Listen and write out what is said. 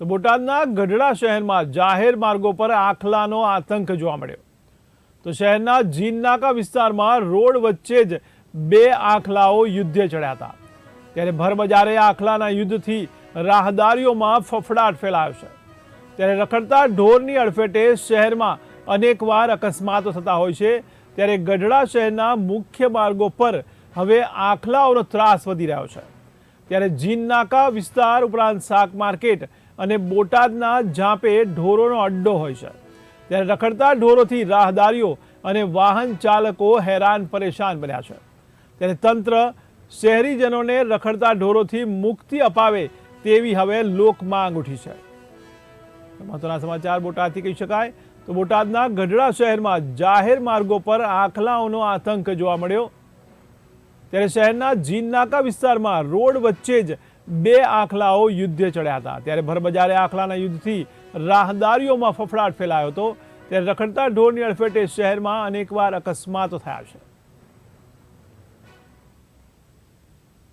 તો બોટાદના ગઢડા શહેરમાં જાહેર માર્ગો પર આખલાનો આતંક જોવા મળ્યો. તો શહેરના જીનનાકા વિસ્તારમાં રોડ વચ્ચે જ બે આખલાઓ યુદ્ધે ચડ્યા હતા. ત્યારે ભરબજારે આખલાના યુદ્ધથી રાહદારીઓમાં ફફડાટ ફેલાયો છે. ત્યારે રખડતા ઢોરની અડફેટે શહેરમાં અનેકવાર અકસ્માતો થતા હોય છે. ત્યારે ગઢડા શહેરના મુખ્ય માર્ગો પર હવે આખલાઓનો ત્રાસ વધી રહ્યો છે. ત્યારે જીનનાકા વિસ્તાર ઉપરાંત શાક માર્કેટ અને બોટાદના ઝાંપે ઢોરોનો અડ્ડો હોય છે. ત્યારે રખડતા ઢોરોથી રાહદારીઓ અને વાહન ચાલકો હેરાન પરેશાન બન્યા છે. ત્યારે તંત્ર શહેરીજનોને રખડતા ઢોરોથી મુક્તિ અપાવે તેવી હવે લોક માંગ ઉઠી છે. મહત્વના સમાચાર બોટાદથી કહી શકાય. તો બોટાદના ગઢડા શહેરમાં જાહેર માર્ગો પર આખલાઓનો આતંક જોવા મળ્યો. ત્યારે શહેરના જીનનાકા વિસ્તારમાં રોડ વચ્ચે જ બે આખલાઓ યુદ્ધે ચડ્યા હતા. ત્યારે ભરબજારે આખલાના યુદ્ધથી રાહદારીઓમાં ફફડાટ ફેલાયો હતો. ત્યારે રખડતા ઢોરની અડફેટે શહેરમાં અનેકવાર અકસ્માતો થયા છે.